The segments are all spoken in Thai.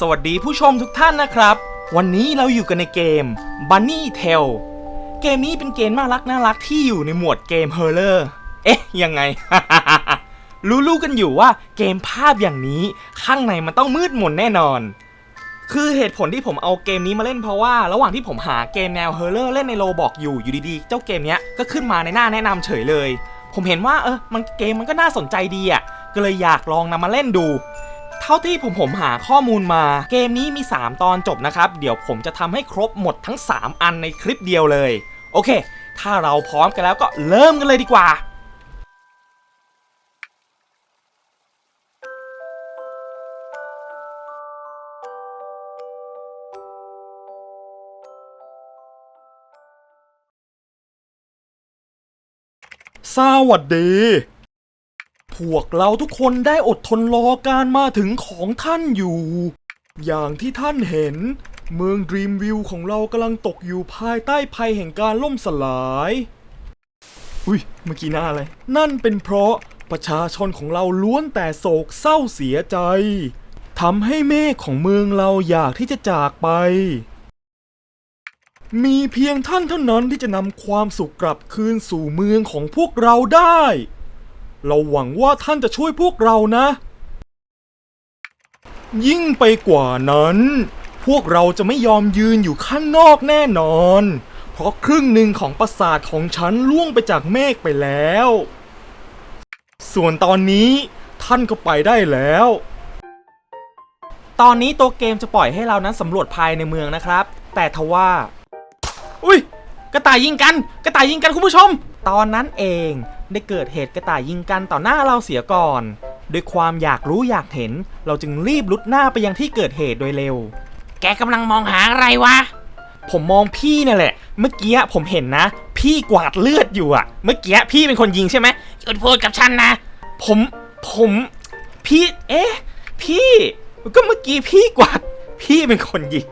สวัสดีผู้ชมทุกท่านนะครับ วันนี้เราอยู่กันในเกม Bunny Tale เกมนี้เป็นเกมน่ารักน่ารักที่อยู่ในหมวดเกมเฮอร์เลอร์เอ๊ะ ยังไง รู้ๆกันอยู่ว่าเกมภาพอย่างนี้ข้างในมันต้องมืดมนแน่นอน คือเหตุผลที่ผมเอาเกมนี้มาเล่นเพราะว่าระหว่างที่ผมหาเกมแนวเฮอร์เลอร์เล่นในโลบอกอยู่อยู่ดีๆ เจ้าเกมเนี้ยก็ขึ้นมาในหน้าแนะนำเฉยเลย ผมเห็นว่าเออมันเกมมันก็น่าสนใจดีอะก็เลยอยากลองนำมาเล่นดู เท่าที่ผมผมหาข้อมูลมา เกมนี้มี 3 ตอนจบนะครับ เดี๋ยวผมจะทำให้ครบหมดทั้ง 3 อันในคลิปเดียวเลย โอเค ถ้าเราพร้อมกันแล้วก็เริ่มกันเลยดีกว่าสวัสดี พวกเราทุกคนได้อดทนรอการมาถึงของท่านอยู่ อย่างที่ท่านเห็น เมืองดรีมวิวของเรากำลังตกอยู่ภายใต้ภัยแห่งการล่มสลาย อุ้ยเมื่อกี้หน้าอะไร นั่นเป็นเพราะประชาชนของเราล้วนแต่โศกเศร้าเสียใจทำให้เมฆของเมืองเราอยากที่จะจากไป มีเพียงท่านเท่านั้นที่จะนำความสุขกลับคืนสู่เมืองของพวกเราได้ เราหวังว่าท่านจะช่วยพวกเรานะ ยิ่งไปกว่านั้น พวกเราจะไม่ยอมยืนอยู่ข้างนอกแน่นอน เพราะครึ่งหนึ่งของปราสาทของฉันล่วงไปจากเมฆไปแล้ว ส่วนตอนนี้ท่านก็ไปได้แล้ว ตอนนี้ตัวเกมจะปล่อยให้เรานั้นสำรวจภายในเมืองนะครับ แต่ทว่า อุ้ยกระต่ายยิงกัน กระต่ายยิงกันคุณผู้ชม ตอนนั้นเอง ได้เกิดเหตุกระต่ายยิงกันต่อหน้าเราเสียก่อนด้วยความอยากรู้อยากเห็น เราจึงรีบลุดหน้าไปยังที่เกิดเหตุโดยเร็ว แกกำลังมองหาอะไรวะ ผมมองพี่นั่นแหละ เมื่อกี้ผมเห็นนะ พี่กวาดเลือดอยู่อะเมื่อกี้พี่เป็นคนยิงใช่ไหมหยุดพูดกับฉันนะ ผม ผม พี่ เอ๊ะ พี่ ก็เมื่อกี้พี่กวาด พี่เป็นคนยิง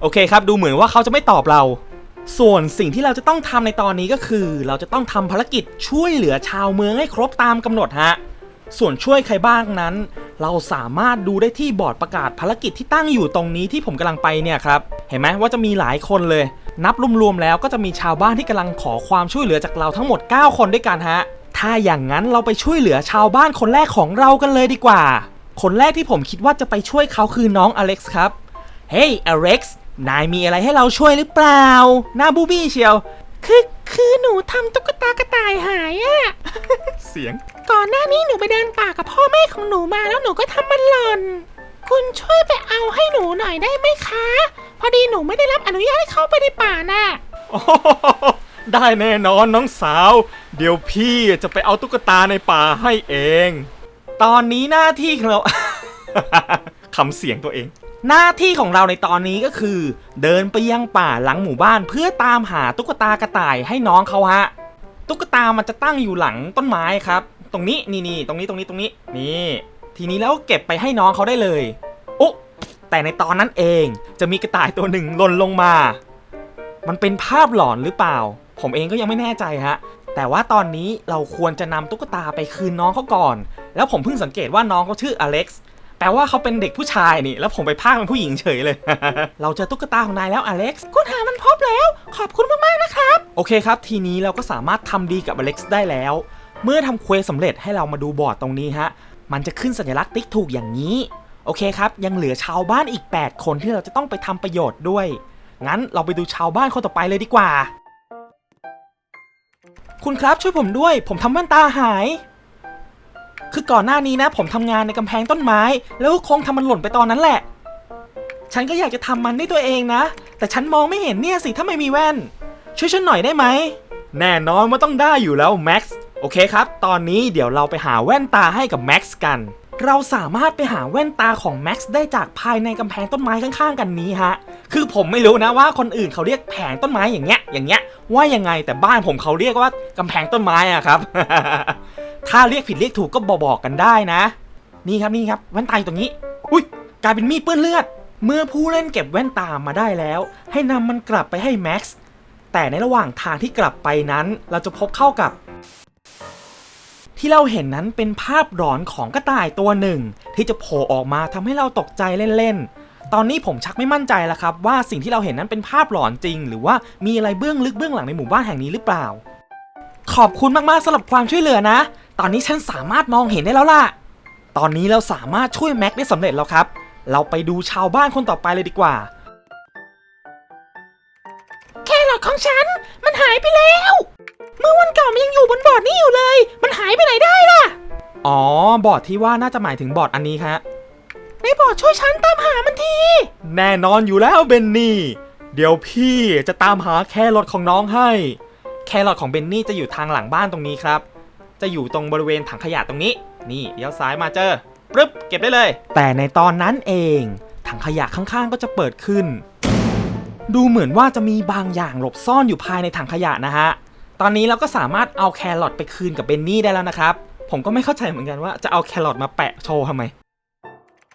โอเคครับ ดูเหมือนว่าเขาจะไม่ตอบเรา ส่วนสิ่งที่เราจะต้องทำในตอนนี้ก็คือ เราจะต้องทำภารกิจช่วยเหลือชาวเมืองให้ครบตามกำหนดฮะ ส่วนช่วยใครบ้างนั้น เราสามารถดูได้ที่บอร์ดประกาศภารกิจที่ตั้งอยู่ตรงนี้ที่ผมกำลังไปเนี่ยครับ เห็นไหมว่าจะมีหลายคนเลย นับรวมๆแล้วก็จะมีชาวบ้านที่กำลังขอความช่วยเหลือจากเราทั้งหมด 9 คนด้วยกันฮะ ถ้าอย่างนั้นเราไปช่วยเหลือชาวบ้านคนแรกของเรากันเลยดีกว่า คนแรกที่ผมคิดว่าจะไปช่วยเขาคือน้องอเล็กซ์ครับ เฮ้ยอเล็กซ์ นายมีอะไรให้เราช่วยหรือเปล่า หน้าบูบี้เชียว คือคือหนูทำตุ๊กตากระต่ายหายอะเสียง ก่อนหน้านี้หนูไปเดินป่ากับพ่อแม่ของหนูมาแล้วหนูก็ทำมันหล่น คุณช่วยไปเอาให้หนูหน่อยได้ไหมคะ พอดีหนูไม่ได้รับอนุญาตให้เข้าไปในป่าน่ะ โอ้โหได้แน่นอนน้องสาว เดี๋ยวพี่จะไปเอาตุ๊กตาในป่าให้เอง ตอนนี้หน้าที่ของเรา คำเสียงตัวเอง หน้าที่ของเราในตอนนี้ก็คือ เดินไปยังป่าหลังหมู่บ้านเพื่อตามหาตุ๊กตากระต่ายให้น้องเขาฮะ ตุ๊กตามันจะตั้งอยู่หลังต้นไม้ครับ ตรงนี้นี่นี่ตรงนี้ตรงนี้ตรงนี้นี่ ทีนี้แล้วเก็บไปให้น้องเขาได้เลยโอ้แต่ในตอนนั้นเองจะมีกระต่ายตัวหนึ่งหล่นลงมา มันเป็นภาพหลอนหรือเปล่า ผมเองก็ยังไม่แน่ใจฮะ แต่ว่าตอนนี้เราควรจะนำตุ๊กตาไปคืนน้องเขาก่อน แล้วผมเพิ่งสังเกตว่าน้องเขาชื่ออเล็กซ์ แปลว่าเขาเป็นเด็กผู้ชายนี่ แล้วผมไปพากเป็นผู้หญิงเฉยเลย เราเจอตุ๊กตาของนายแล้วอเล็กซ์คุณหามันพบแล้ว ขอบคุณมาก ๆ นะครับ โอเคครับ ทีนี้เราก็สามารถทำดีกับอเล็กซ์ได้แล้ว เมื่อทำเควสสำเร็จให้เรามาดูบอร์ดตรงนี้ฮะ มันจะขึ้นสัญลักษณ์ติ๊กถูกอย่างนี้ โอเคครับ ยังเหลือชาวบ้านอีก 8 คนที่เราจะต้องไปทำประโยชน์ด้วย งั้นเราไปดูชาวบ้านคนต่อไปเลยดีกว่า คุณครับช่วยผมด้วย ผมทำแว่นตาหาย คือก่อนหน้านี้นะ ผมทำงานในกำแพงต้นไม้ แล้วก็คงทำมันหล่นไปตอนนั้นแหละ ฉันก็อยากจะทำมันด้วยตัวเองนะ แต่ฉันมองไม่เห็นเนี่ยสิถ้าไม่มีแว่น ช่วยฉันหน่อยได้ไหม แน่นอนว่าต้องได้อยู่แล้วแม็กซ์โอเคครับ ตอนนี้เดี๋ยวเราไปหาแว่นตาให้กับแม็กซ์กัน เราสามารถไปหาแว่นตาของแม็กซ์ได้จากภายในกำแพงต้นไม้ข้างๆ กันนี้ฮะ คือผมไม่รู้นะว่าคนอื่นเขาเรียกแผงต้นไม้อย่างเงี้ย อย่างเงี้ย ว่ายังไงแต่บ้านผมเขาเรียกว่ากำแพงต้นไม้อะครับ ถ้าเรียกผิดเรียกถูกก็บอกกันได้นะ นี่ครับนี่ครับแว่นตาอยู่ตรงนี้ อุ้ยกลายเป็นมีดเปื้อนเลือด เมื่อผู้เล่นเก็บแว่นตามาได้แล้ว ให้นำมันกลับไปให้แม็กซ์แต่ในระหว่างทางที่กลับไปนั้น เราจะพบเข้ากับ ที่เราเห็นนั้นเป็นภาพหลอนของกระต่ายตัวหนึ่ง ที่จะโผล่ออกมาทำให้เราตกใจเล่นๆตอนนี้ผมชักไม่มั่นใจแล้วครับ ว่าสิ่งที่เราเห็นนั้นเป็นภาพหลอนจริง หรือว่ามีอะไรเบื้องลึกเบื้องหลังในหมู่บ้านแห่งนี้หรือเปล่า ขอบคุณมากๆสำหรับความช่วยเหลือนะ ตอนนี้ฉันสามารถมองเห็นได้แล้วล่ะ ตอนนี้เราสามารถช่วยแม็กได้สำเร็จแล้วครับ เราไปดูชาวบ้านคนต่อไปเลยดีกว่า แครอทของฉัน มันหายไปแล้ว เมื่อวันก่อนมันยังอยู่บนบอร์ดนี่อยู่เลย มันหายไปไหนได้ล่ะ อ๋อ บอร์ดที่ว่าน่าจะหมายถึงบอร์ดอันนี้ครับในบอร์ดช่วยฉันตามหามันที แน่นอนอยู่แล้วเบนนี่ เดี๋ยวพี่จะตามหาแครอทของน้องให้ แครอทของเบนนี่จะอยู่ทางหลังบ้านตรงนี้ครับ จะอยู่ตรงบริเวณถังขยะตรงนี้ นี่เลี้ยวซ้ายมาเจอปึ๊บเก็บได้เลย แต่ในตอนนั้นเอง ถังขยะข้างๆก็จะเปิดขึ้น ดูเหมือนว่าจะมีบางอย่างหลบซ่อนอยู่ภายในถังขยะนะฮะตอนนี้เราก็สามารถเอาแครอทไปคืนกับเบนนี่ได้แล้วนะครับ ผมก็ไม่เข้าใจเหมือนกันว่าจะเอาแครอทมาแปะโชว์ทำไม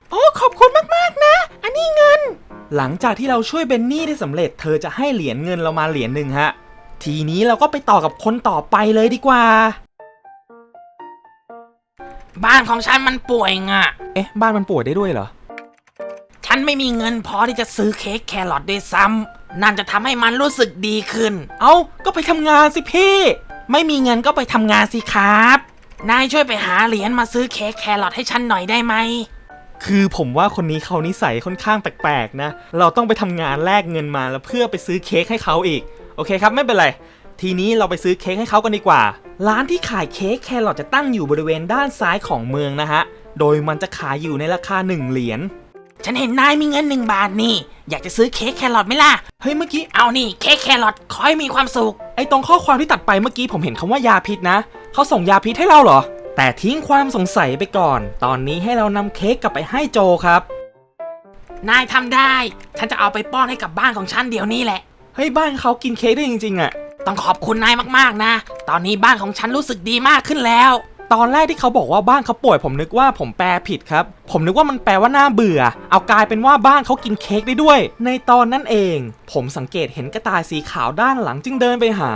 โอ้ขอบคุณมากๆนะ อันนี้เงิน หลังจากที่เราช่วยเบนนี่ได้สำเร็จ เธอจะให้เหรียญเงินเรามาเหรียญหนึ่งฮะ ทีนี้เราก็ไปต่อกับคนต่อไปเลยดีกว่า บ้านของฉันมันป่วยงะเอ๊ะ บ้านมันป่วยได้ด้วยเหรอ ฉันไม่มีเงินพอที่จะซื้อเค้กแครอทด้วยซ้ำนั่นจะทำให้มันรู้สึกดีขึ้น เอ้า ก็ไปทำงานสิพี่ ไม่มีเงินก็ไปทำงานสิครับ นายช่วยไปหาเหรียญมาซื้อเค้กแครอทให้ฉันหน่อยได้ไหม คือผมว่าคนนี้เขานิสัยค่อนข้างแปลกๆนะ เราต้องไปทำงานแลกเงินมาแล้วเพื่อไปซื้อเค้กให้เขาอีก โอเคครับไม่เป็นไร ทีนี้เราไปซื้อเค้กให้เขากันดีกว่า ร้านที่ขายเค้กแครอทจะตั้งอยู่บริเวณด้านซ้ายของเมืองนะฮะ โดยมันจะขายอยู่ในราคา 1 เหรียญ ฉันเห็นนายมีเงินหนึ่งบาทนี่ อยากจะซื้อเค้กแครอทไหมล่ะ เฮ้ยเมื่อกี้ เอานี่เค้กแครอทขอให้มีความสุข ไอตรงข้อความที่ตัดไปเมื่อกี้ผมเห็นคำว่ายาพิษนะ เขาส่งยาพิษให้เราเหรอ แต่ทิ้งความสงสัยไปก่อน ตอนนี้ให้เรานำเค้กกลับไปให้โจครับ นายทำได้ ฉันจะเอาไปป้อนให้กับบ้านของฉันเดี๋ยวนี้แหละ เฮ้ยบ้านเขากินเค้กได้จริงๆอะ ต้องขอบคุณนายมากๆนะ ตอนนี้บ้านของฉันรู้สึกดีมากขึ้นแล้ว ตอนแรกที่เขาบอกว่าบ้านเขาป่วย ผมนึกว่าผมแปลผิดครับ ผมนึกว่ามันแปลว่าน่าเบื่อ เอากลายเป็นว่าบ้านเขากินเค้กได้ด้วย ในตอนนั้นเอง ผมสังเกตเห็นกระต่ายสีขาวด้านหลังจึงเดินไปหา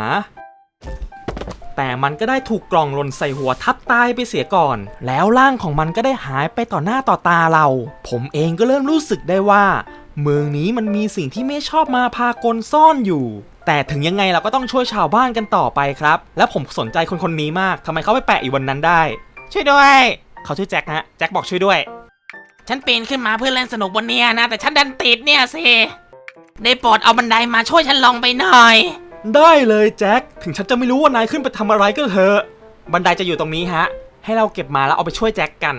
แต่มันก็ได้ถูกกล่องหล่นใส่หัวทับตายไปเสียก่อน แล้วร่างของมันก็ได้หายไปต่อหน้าต่อตาเรา ผมเองก็เริ่มรู้สึกได้ว่า เมืองนี้มันมีสิ่งที่ไม่ชอบมาพากลซ่อนอยู่ แต่ถึงยังไงเราก็ต้องช่วยชาวบ้านกันต่อไปครับ และผมสนใจคนคนนี้มากทำไมเขาไปแปะอยู่บนนั้นได้ ช่วยด้วย เขาชื่อแจ็คฮะแจ็คบอกช่วยด้วย ฉันปีนขึ้นมาเพื่อเล่นสนุกบนเนี้ยนะ แต่ฉันดันติดเนี่ยสิได้โปรดเอาบันไดมาช่วยฉันลงไปหน่อย ได้เลยแจ็คถึงฉันจะไม่รู้ว่านายขึ้นไปทำอะไรก็เถอะบันไดจะอยู่ตรงนี้ฮะ ให้เราเก็บมาแล้วเอาไปช่วยแจ็คกัน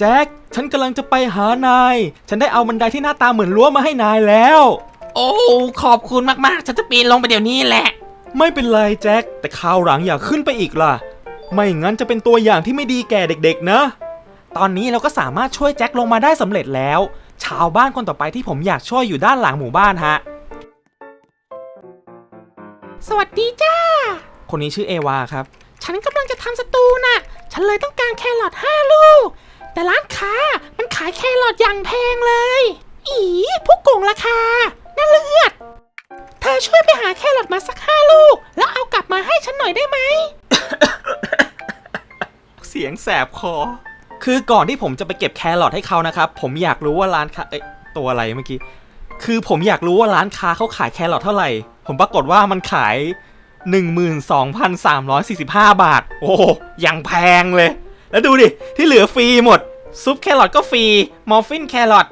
แจ็ค ฉันกำลังจะไปหานาย ฉันได้เอาบันไดที่หน้าตาเหมือนรั้วมาให้นายแล้ว โอ้ ขอบคุณมากๆ ฉันจะปีนลงไปเดี๋ยวนี้แหละ ไม่เป็นไรแจ็ค แต่คราวหลังอย่าขึ้นไปอีกล่ะ ไม่งั้นจะเป็นตัวอย่างที่ไม่ดีแก่เด็กๆนะ ตอนนี้เราก็สามารถช่วยแจ็คลงมาได้สำเร็จแล้ว ชาวบ้านคนต่อไปที่ผมอยากช่วยอยู่ด้านหลังหมู่บ้านฮะ สวัสดีจ้า คนนี้ชื่อเอวาครับ ฉันกำลังจะทำสตูน่ะ ฉันเลยต้องการแครอทห้าลูก แต่ร้านค้ามันขายแครอทอย่างแพงเลย อีพวกโกงราคา น่าเลือด เธอช่วยไปหาแครอทมาสักห้าลูก แล้วเอากลับมาให้ฉันหน่อยได้ไหม เสียงแสบคอ คือก่อนที่ผมจะไปเก็บแครอทให้เขานะครับ ผมอยากรู้ว่าร้านค้า เอ้ยตัวอะไรเมื่อกี้ คือผมอยากรู้ว่าร้านค้าเขาขายแครอทเท่าไหร่ ผมปรากฏว่ามันขาย 12,345 บาท โอ้ยังแพงเลย แล้วดูดิ ที่เหลือฟรีหมด ซุปแครอทก็ฟรี มอฟฟินแครอท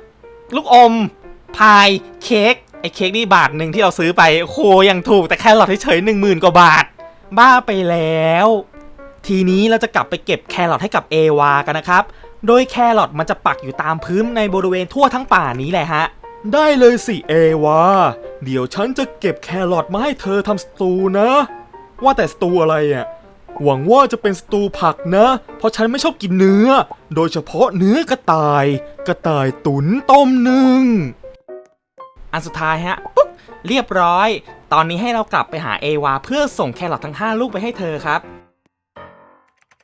ลูกอม พาย เค้ก ไอ้เค้กนี่บาทหนึ่งที่เราซื้อไปโอ้โหยังถูกแต่แครอทเฉยๆหนึ่งหมื่นกว่าบาท บ้าไปแล้ว ทีนี้เราจะกลับไปเก็บแครอทให้กับเอวากันนะครับ โดยแครอทมันจะปักอยู่ตามพื้นในบริเวณทั่วทั้งป่านี้แหละฮะ ได้เลยสิเอวา เดี๋ยวฉันจะเก็บแครอทมาให้เธอทำสตูนะ ว่าแต่สตูอะไรอะ หวังว่าจะเป็นสตูผักนะ เพราะฉันไม่ชอบกินเนื้อ โดยเฉพาะเนื้อกระต่าย กระต่ายตุ๋นต้มหนึ่ง อันสุดท้ายฮะปุ๊บเรียบร้อย ตอนนี้ให้เรากลับไปหาเอวาเพื่อส่งแครอททั้ง 5 ลูกไปให้เธอครับ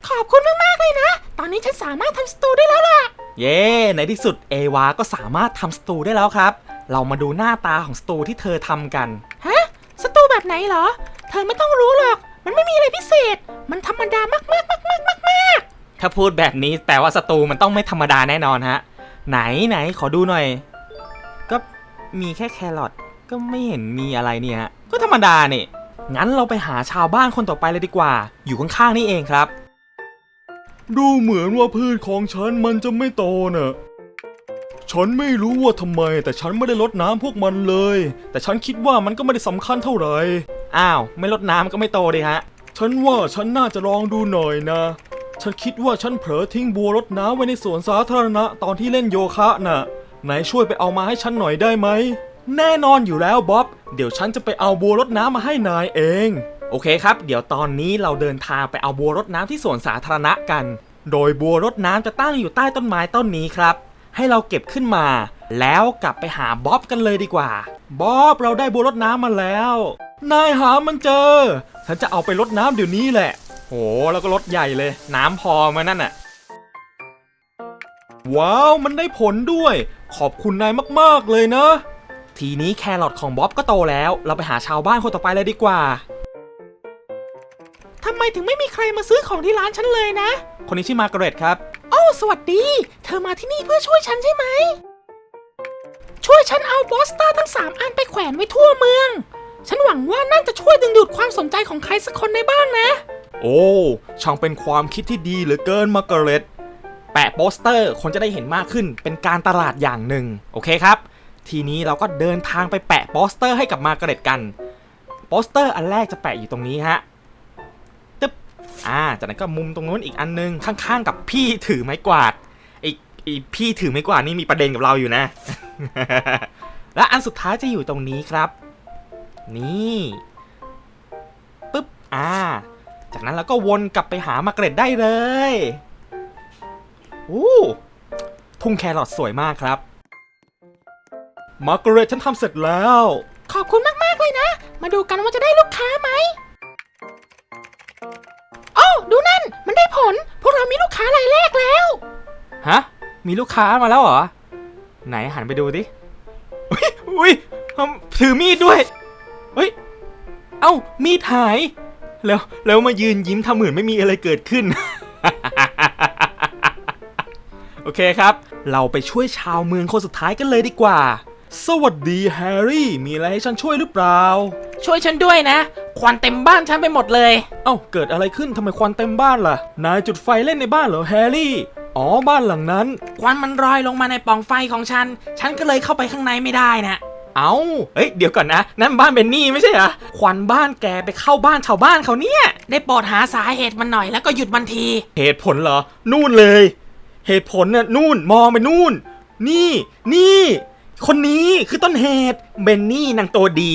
ขอบคุณมากๆเลยนะ ตอนนี้ฉันสามารถทำสตูได้แล้วล่ะ เย้ ในที่สุดเอวาก็สามารถทำสตูได้แล้วครับ เรามาดูหน้าตาของสตูที่เธอทำกัน ฮะ สตูแบบไหนเหรอ เธอไม่ต้องรู้หรอก มันไม่มีอะไรพิเศษ มันธรรมดามากๆมากมากมากมากถ้าพูดแบบนี้แปลว่าสตูมันต้องไม่ธรรมดาแน่นอนฮะ ไหนไหนขอดูหน่อยมีแค่แครอทก็ไม่เห็นมีอะไรเนี่ยฮะก็ธรรมดาเนี่ยงั้นเราไปหาชาวบ้านคนต่อไปเลยดีกว่า อยู่ข้างๆนี่เองครับ ดูเหมือนว่าพืชของฉันมันจะไม่โตน่ะฉันไม่รู้ว่าทำไม แต่ฉันไม่ได้ลดน้ำพวกมันเลย แต่ฉันคิดว่ามันก็ไม่ได้สำคัญเท่าไหร่ อ้าว ไม่ลดน้ำก็ไม่โตดีฮะ ฉันว่าฉันน่าจะลองดูหน่อยนะ ฉันคิดว่าฉันเผลอทิ้งบัวรดน้ำไว้ในสวนสาธารณะตอนที่เล่นโยคะน่ะ ไหนช่วยไปเอามาให้ฉันหน่อยได้ไหม แน่นอนอยู่แล้วบ๊อบ เดี๋ยวฉันจะไปเอาบัวรดน้ำมาให้นายเอง โอเคครับ เดี๋ยวตอนนี้เราเดินทางไปเอาบัวรดน้ำที่สวนสาธารณะกัน โดยบัวรดน้ำจะตั้งอยู่ใต้ต้นไม้ต้นนี้ครับ ให้เราเก็บขึ้นมา แล้วกลับไปหาบ๊อบกันเลยดีกว่า บ๊อบเราได้บัวรดน้ำมาแล้ว นายหามันเจอ ฉันจะเอาไปรดน้ำเดี๋ยวนี้แหละ โห แล้วก็รถใหญ่เลย น้ำพอมานั่นน่ะ ว้าว มันได้ผลด้วย ขอบคุณนายมากๆเลยนะ ทีนี้แครอทของบ๊อบก็โตแล้ว เราไปหาชาวบ้านคนต่อไปเลยดีกว่าทำไมถึงไม่มีใครมาซื้อของที่ร้านฉันเลยนะ คนนี้ชื่อมาร์กาเร็ตครับ โอ้ สวัสดี เธอมาที่นี่เพื่อช่วยฉันใช่ไหม ช่วยฉันเอาโปสเตอร์ทั้งสามอันไปแขวนไว้ทั่วเมือง ฉันหวังว่านั่นจะช่วยดึงดูดความสนใจของใครสักคนได้บ้างนะ โอ้ ช่างเป็นความคิดที่ดีเหลือเกินมาร์กาเร็ตแปะโปสเตอร์คนจะได้เห็นมากขึ้นเป็นการตลาดอย่างหนึ่ง โอเคครับ ทีนี้เราก็เดินทางไปแปะโปสเตอร์ให้กับมาร์กาเร็ตกัน โปสเตอร์อันแรกจะแปะอยู่ตรงนี้ฮะตึ๊บอ่า จากนั้นก็มุมตรงนู้นอีกอันนึงข้างๆ กับพี่ถือไม้กวาดอ้ไอ้พี่ถือไม้กวาดนี่มีประเด็นกับเราอยู่นะ และอันสุดท้ายจะอยู่ตรงนี้ครับ นี่ปึ๊บอ่า จากนั้นเราก็วนกลับไปหามาร์กาเร็ตได้เลยอู้ทุ่งแครอทสวยมากครับ มาร์กาเร็ตฉันทำเสร็จแล้ว ขอบคุณมากๆเลยนะ มาดูกันว่าจะได้ลูกค้าไหมโอ้ดูนั่น มันได้ผล พวกเรามีลูกค้ารายแรกแล้ว ฮะ มีลูกค้ามาแล้วเหรอ ไหนหันไปดูดิอุ้ยอุ้ยทำถือมีดด้วยเฮ้ย เอ้า มีดหาย แล้ว แล้วมายืนยิ้มทำเหมือนไม่มีอะไรเกิดขึ้น โอเคครับ เราไปช่วยชาวเมืองคนสุดท้ายกันเลยดีกว่า สวัสดีแฮร์รี่ มีอะไรให้ฉันช่วยหรือเปล่า ช่วยฉันด้วยนะ ควันเต็มบ้านฉันไปหมดเลย เอ้า เกิดอะไรขึ้นทำไมควันเต็มบ้านล่ะ นายจุดไฟเล่นในบ้านเหรอแฮร์รี่ อ๋อบ้านหลังนั้น ควันมันลอยลงมาในปล่องไฟของฉัน ฉันก็เลยเข้าไปข้างในไม่ได้นะเอ้าเฮ้ย เดี๋ยวก่อนนะ นั่นบ้านเบนนี่ไม่ใช่เหรอ ควันบ้านแกไปเข้าบ้านชาวบ้านเขาเนี่ย ได้โปรดหาสาเหตุมันหน่อยแล้วก็หยุดมันที เหตุผลเหรอ นู่นเลย เหตุผลน่ะนู่น มองไปนู่น นี่ นี่ คนนี้คือต้นเหตุ เบนนี่นางตัวดี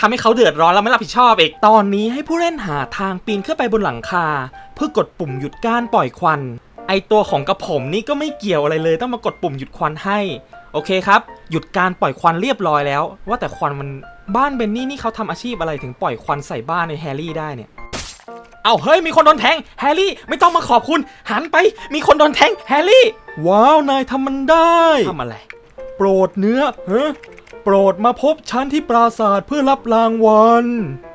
ทำให้เขาเดือดร้อนแล้วไม่รับผิดชอบอีก ตอนนี้ให้ผู้เล่นหาทางปีนขึ้นไปบนหลังคา เพื่อกดปุ่มหยุดการปล่อยควัน ไอตัวของกระผมนี่ก็ไม่เกี่ยวอะไรเลย ต้องมากดปุ่มหยุดควันให้ โอเคครับ หยุดการปล่อยควันเรียบร้อยแล้ว ว่าแต่ควันมันบ้านเบนนี่นี่เขาทำอาชีพอะไรถึงปล่อยควันใส่บ้านในแฮร์รี่ได้เนี่ยเอาเฮ้ยมีคนโดนแทงแฮร์รี่ไม่ต้องมาขอบคุณ หันไปมีคนโดนแทงแฮร์รี่ ว้าวนายทำมันได้ทำอะไร โปรดเนื้อเฮ้โปรดมาพบฉันที่ปราสาทเพื่อรับรางวัล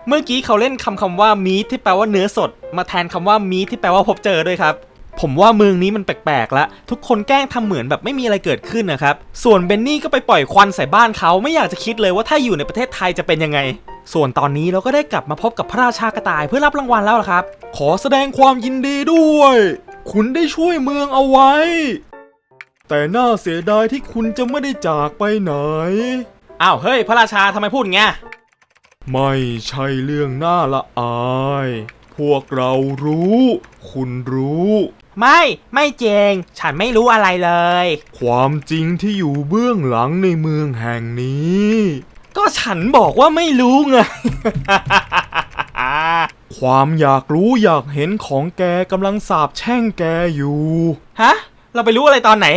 เมื่อกี้เขาเล่นคำคำว่ามีที่แปลว่าเนื้อสด มาแทนคำว่ามีที่แปลว่าพบเจอด้วยครับ ผมว่าเมืองนี้มันแปลกๆละทุกคนแกล้งทำเหมือนแบบไม่มีอะไรเกิดขึ้นนะครับ ส่วนเบนนี่ก็ไปปล่อยควันใส่บ้านเขาไม่อยากจะคิดเลยว่าถ้าอยู่ในประเทศไทยจะเป็นยังไง ส่วนตอนนี้เราก็ได้กลับมาพบกับพระราชากระต่ายเพื่อรับรางวัลแล้วล่ะครับ ขอแสดงความยินดีด้วย คุณได้ช่วยเมืองเอาไว้ แต่น่าเสียดายที่คุณจะไม่ได้จากไปไหน อ้าวเฮ้ย พระราชาทำไมพูดอย่างเงี้ยไม่ใช่เรื่องน่าละอาย พวกเรารู้ คุณรู้ ไม่ไม่เจงฉันไม่รู้อะไรเลย ความจริงที่อยู่เบื้องหลังในเมืองแห่งนี้ ก็ฉันบอกว่าไม่รู้ไง ความอยากรู้อยากเห็นของแกกำลังสาบแช่งแกอยู่ ฮะ เราไปรู้อะไรตอนไหน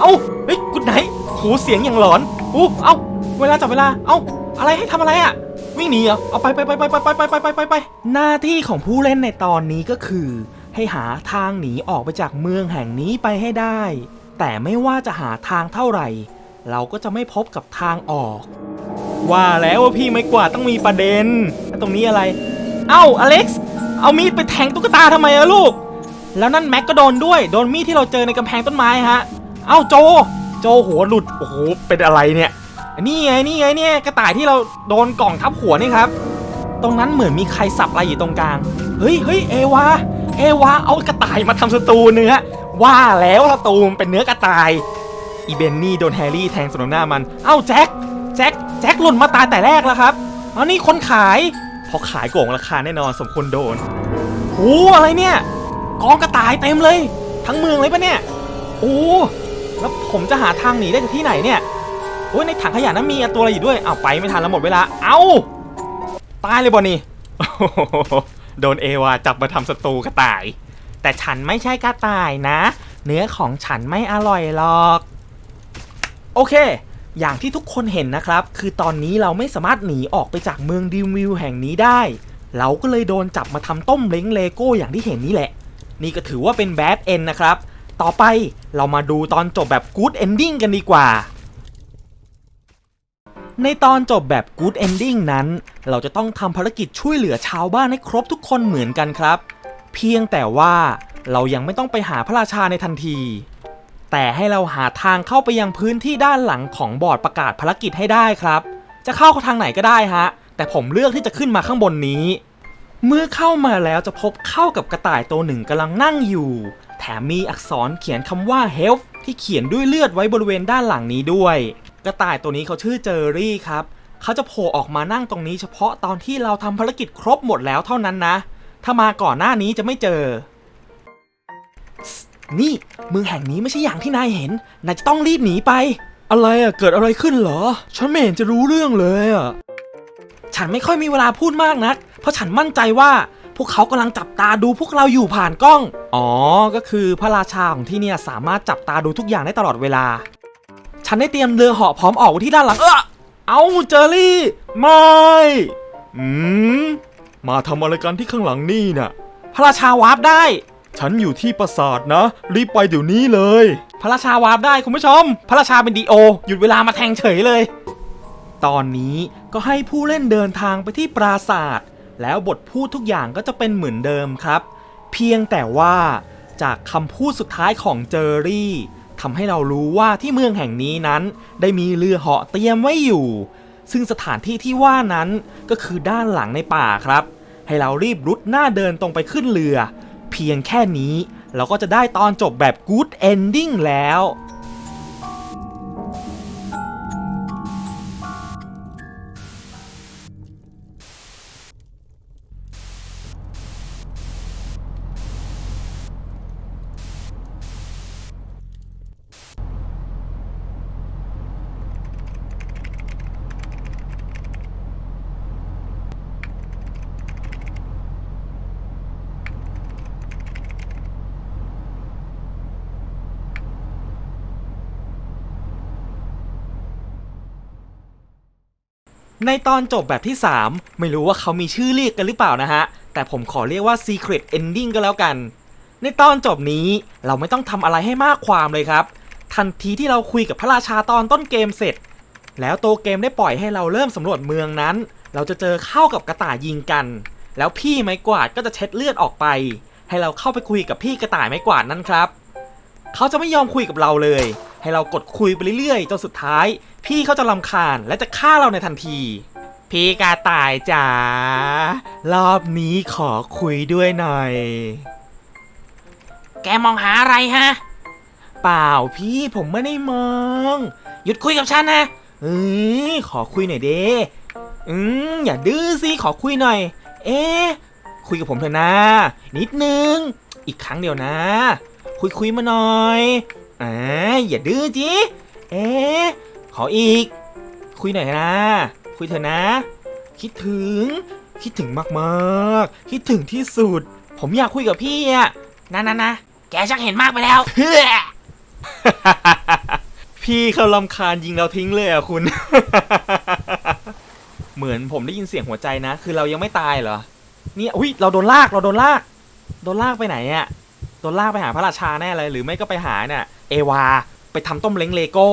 เอ้าเฮ้ยกุดไหนหูเสียงอย่างหลอนอู้เอ้า เวลาจับเวลา เอ้า อะไรให้ทำอะไรอะวิ่งหนีเหรอ เอาไปไปไปไปไปไปไปไปไปไปไปหน้าที่ของผู้เล่นในตอนนี้ก็คือ ให้หาทางหนีออกไปจากเมืองแห่งนี้ไปให้ได้ แต่ไม่ว่าจะหาทางเท่าไหร่ เราก็จะไม่พบกับทางออก ว่าแล้วว่าพี่ไม่กวาดต้องมีประเด็นตรงนี้อะไร เอ้าอเล็กซ์เอามีดไปแทงตุ๊กตาทำไมอะลูก แล้วนั่นแม็กก็โดนด้วย โดนมีดที่เราเจอในกำแพงต้นไม้ฮะ เอ้าโจ โจหัวหลุด โอ้โห เป็นอะไรเนี่ย นี่ไงนี่ไงเนี่ยกระต่ายที่เราโดนกล่องทับหัวนี่ครับ ตรงนั้นเหมือนมีใครสับอะไรอยู่ตรงกลาง เฮ้ยเฮ้ยเอวา เอวาเอากระต่ายมาทำสตูเนื้อว่าแล้วสตูมเป็นเนื้อกระต่ายอีเบนนี่โดนแฮร์รี่แทงสนมหน้ามัน เอ้าแจ็คแจ็คแจ็คหล่นมาตายแต่แรกแล้วครับเอานี่คนขาย พอขายโกงราคาแน่นอนสมควรโดนโอ้อะไรเนี่ยกองกระต่ายเต็มเลย ทั้งเมืองเลยปะเนี่ยโอ้แล้วผมจะหาทางหนีได้จากที่ไหนเนี่ยโอ้ยในถังขยะนั้นมีตัวอะไรอยู่ด้วยเอาไปไม่ทันแล้วหมดเวลา เอ้าตายเลยบอนี่ โดนเอวาจับมาทำสตูกระต่าย แต่ฉันไม่ใช่กระต่ายนะ เนื้อของฉันไม่อร่อยหรอก โอเค อย่างที่ทุกคนเห็นนะครับ คือตอนนี้เราไม่สามารถหนีออกไปจากเมืองดิมวิวแห่งนี้ได้ เราก็เลยโดนจับมาทำต้มเล้งเลโก้อย่างที่เห็นนี่แหละ นี่ก็ถือว่าเป็นแบดเอนนะครับ ต่อไปเรามาดูตอนจบแบบกู๊ดเอนดิ้งกันดีกว่า ในตอนจบแบบ Good Ending นั้น เราจะต้องทำภารกิจช่วยเหลือชาวบ้านให้ครบทุกคนเหมือนกันครับ เพียงแต่ว่าเรายังไม่ต้องไปหาพระราชาในทันที แต่ให้เราหาทางเข้าไปยังพื้นที่ด้านหลังของบอร์ดประกาศภารกิจให้ได้ครับ จะเข้าทางไหนก็ได้ฮะ แต่ผมเลือกที่จะขึ้นมาข้างบนนี้ เมื่อเข้ามาแล้วจะพบเข้ากับกระต่ายตัวหนึ่งกำลังนั่งอยู่ แถมมีอักษรเขียนคำว่า health ที่เขียนด้วยเลือดไว้บริเวณด้านหลังนี้ด้วย กระต่ายตัวนี้เขาชื่อเจอรี่ครับเขาจะโผล่ออกมานั่งตรงนี้เฉพาะตอนที่เราทำภารกิจครบหมดแล้วเท่านั้นนะ ถ้ามาก่อนหน้านี้จะไม่เจอ นี่เมืองแห่งนี้ไม่ใช่อย่างที่นายเห็น นายจะต้องรีบหนีไป อะไรอะเกิดอะไรขึ้นเหรอ ฉันไม่เห็นจะรู้เรื่องเลยอะฉันไม่ค่อยมีเวลาพูดมากนัก เพราะฉันมั่นใจว่าพวกเขากำลังจับตาดูพวกเราอยู่ผ่านกล้อง อ๋อ ก็คือพระราชาของที่เนี่ยสามารถจับตาดูทุกอย่างได้ตลอดเวลา ฉันได้เตรียมเรือเหาะพร้อมออกไว้ที่ด้านหลัง เออเอาเจอรี่ ไม่ อืม มาทำอะไรกันที่ข้างหลังนี่น่ะ พระราชาวาร์ปได้ ฉันอยู่ที่ปราสาทนะ รีบไปเดี๋ยวนี้เลย พระราชาวาร์ปได้คุณผู้ชม พระราชาเป็นดีโอ หยุดเวลามาแทงเฉยเลย ตอนนี้ก็ให้ผู้เล่นเดินทางไปที่ปราสาท แล้วบทพูดทุกอย่างก็จะเป็นเหมือนเดิมครับ เพียงแต่ว่าจากคำพูดสุดท้ายของเจอรี่ ทำให้เรารู้ว่าที่เมืองแห่งนี้นั้น ได้มีเรือเหาะเตรียมไว้อยู่ ซึ่งสถานที่ที่ว่านั้นก็คือด้านหลังในป่าครับ ให้เรารีบรุดหน้าเดินตรงไปขึ้นเรือ เพียงแค่นี้เราก็จะได้ตอนจบแบบ good ending แล้ว ในตอนจบแบบที่ 3 ไม่รู้ว่าเขามีชื่อเรียกกันหรือเปล่านะฮะ แต่ผมขอเรียกว่า Secret Ending ก็แล้วกัน ในตอนจบนี้เราไม่ต้องทำอะไรให้มากความเลยครับ ทันทีที่เราคุยกับพระราชาตอนต้นเกมเสร็จ แล้วโตเกมได้ปล่อยให้เราเริ่มสำรวจเมืองนั้น เราจะเจอเข้ากับกระต่ายยิงกัน แล้วพี่ไม้กวาดก็จะเช็ดเลือดออกไป ให้เราเข้าไปคุยกับพี่กระต่ายไม้กวาดนั่นครับ เขาจะไม่ยอมคุยกับเราเลย ให้เรากดคุยไปเรื่อยๆจนสุดท้าย พี่เขาจะลำคาญและจะฆ่าเราในทันที พี่กาต่ายจ๋ารอบนี้ขอคุยด้วยหน่อย แกมองหาอะไรฮะ เปล่าพี่ผมไม่ได้มอง หยุดคุยกับฉันนะเออขอคุยหน่อยเด้อืมอย่าดื้อสิขอคุยหน่อย เอ๊ะคุยกับผมเถอะนะ นิดนึง อีกครั้งเดียวนะ คุยคุยมาหน่อยอ่าอย่าดื้อจิเอ๊ะขออีก คุยหน่อยนะ คุยเถอะนะ คิดถึง คิดถึงมากๆ คิดถึงที่สุด ผมอยากคุยกับพี่อะนะนะนะแกชักเห็นมากไปแล้วเพื่อพี่เขาลำคาญยิงเราทิ้งเลยอะคุณ เหมือนผมได้ยินเสียงหัวใจนะ คือเรายังไม่ตายเหรอ เนี่ย อุ้ย เราโดนลาก เราโดนลาก โดนลากไปไหนอะโดนลากไปหาพระราชาแน่เลย หรือไม่ก็ไปหาเนี่ยเอวา ไปทำต้มเล้งเลโก้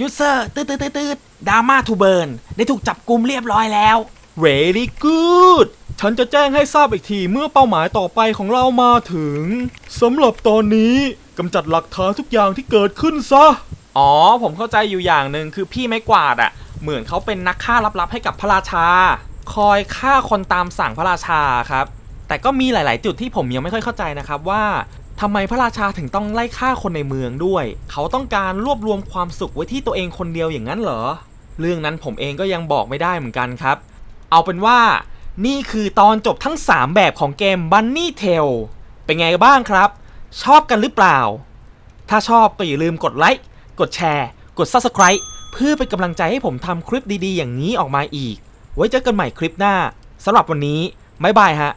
ยูเซอร์ตืดตืดตืดตืดดราม่าทูเบิร์นได้ถูกจับกลุ่มเรียบร้อยแล้ว Very good ฉันจะแจ้งให้ทราบอีกทีเมื่อเป้าหมายต่อไปของเรามาถึงสำหรับตอนนี้กำจัดหลักฐานทุกอย่างที่เกิดขึ้นซะ อ๋อ ผมเข้าใจอยู่อย่างหนึ่งคือพี่ไม้กวาดอะเหมือนเขาเป็นนักฆ่าลับๆให้กับพระราชา คอยฆ่าคนตามสั่งพระราชาครับ แต่ก็มีหลาย ๆ จุดที่ผมยังไม่ค่อยเข้าใจนะครับว่าทำไมพระราชาถึงต้องไล่ฆ่าคนในเมืองด้วย เขาต้องการรวบรวมความสุขไว้ที่ตัวเองคนเดียวอย่างนั้นเหรอ เรื่องนั้นผมเองก็ยังบอกไม่ได้เหมือนกันครับ เอาเป็นว่า นี่คือตอนจบทั้ง 3 แบบของเกม Bunny Tail เป็นไงบ้างครับ ชอบกันหรือเปล่า ถ้าชอบก็อย่าลืมกดไลค์ กดแชร์ กด Subscribe เพื่อเป็นกำลังใจให้ผมทำคลิปดี ๆ อย่างนี้ออกมาอีก ไว้เจอกันใหม่คลิปหน้าสำหรับวันนี้บ๊ายบายฮะ